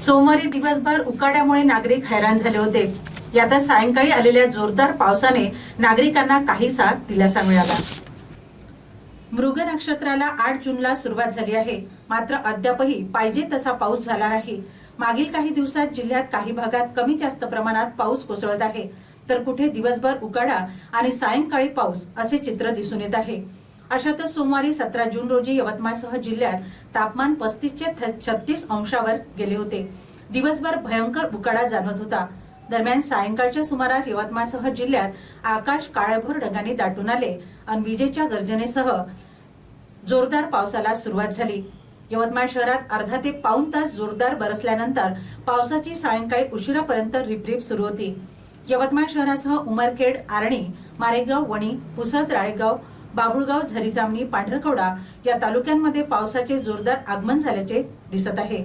सोमवारी दिवसभर उकाड्यामुळे नागरिक हैराण झाले होते. यातच सायंकाळी आलेल्या जोरदार पावसाने नागरिकांना काहीसा दिलासा मिळाला. मृग नक्षत्राला आठ जूनला सुरुवात झाली आहे. मात्र अद्यापही पाहिजे तसा पाऊस झाला नाही. मागील काही दिवसात जिल्ह्यात काही भागात कमी जास्त प्रमाणात पाऊस कोसळत आहे. तर कुठे दिवसभर उकाडा आणि सायंकाळी पाऊस असे चित्र दिसून येत आहे. अशातच सोमवारी सतरा जून रोजी यवतमाळसह जिल्ह्यात तापमान पस्तीस ते छत्तीस अंशावर गेले होते. दिवसभर भयंकर उकाडा जाणवत होता. दरम्यान सायंकाळच्या सुमारास यवतमाळसह जिल्ह्यात आकाश काळ्याभोर ढगांनी दाटून आले आणि विजेच्या गर्जनेसह जोरदार पावसाला सुरुवात झाली. यवतमाळ शहरात अर्धा ते पाऊण तास जोरदार बरसल्यानंतर पावसाची सायंकाळी उशिरापर्यंत रिपरिप सुरू होती. यवतमाळ शहरासह उमरखेड आर्णी मारेगाव वणी पुसद राळेगाव बाबुळगाव झरीजामणी पांढरकवडा या तालुक्यांमध्ये पावसाचे जोरदार आगमन झाल्याचे दिसत आहे.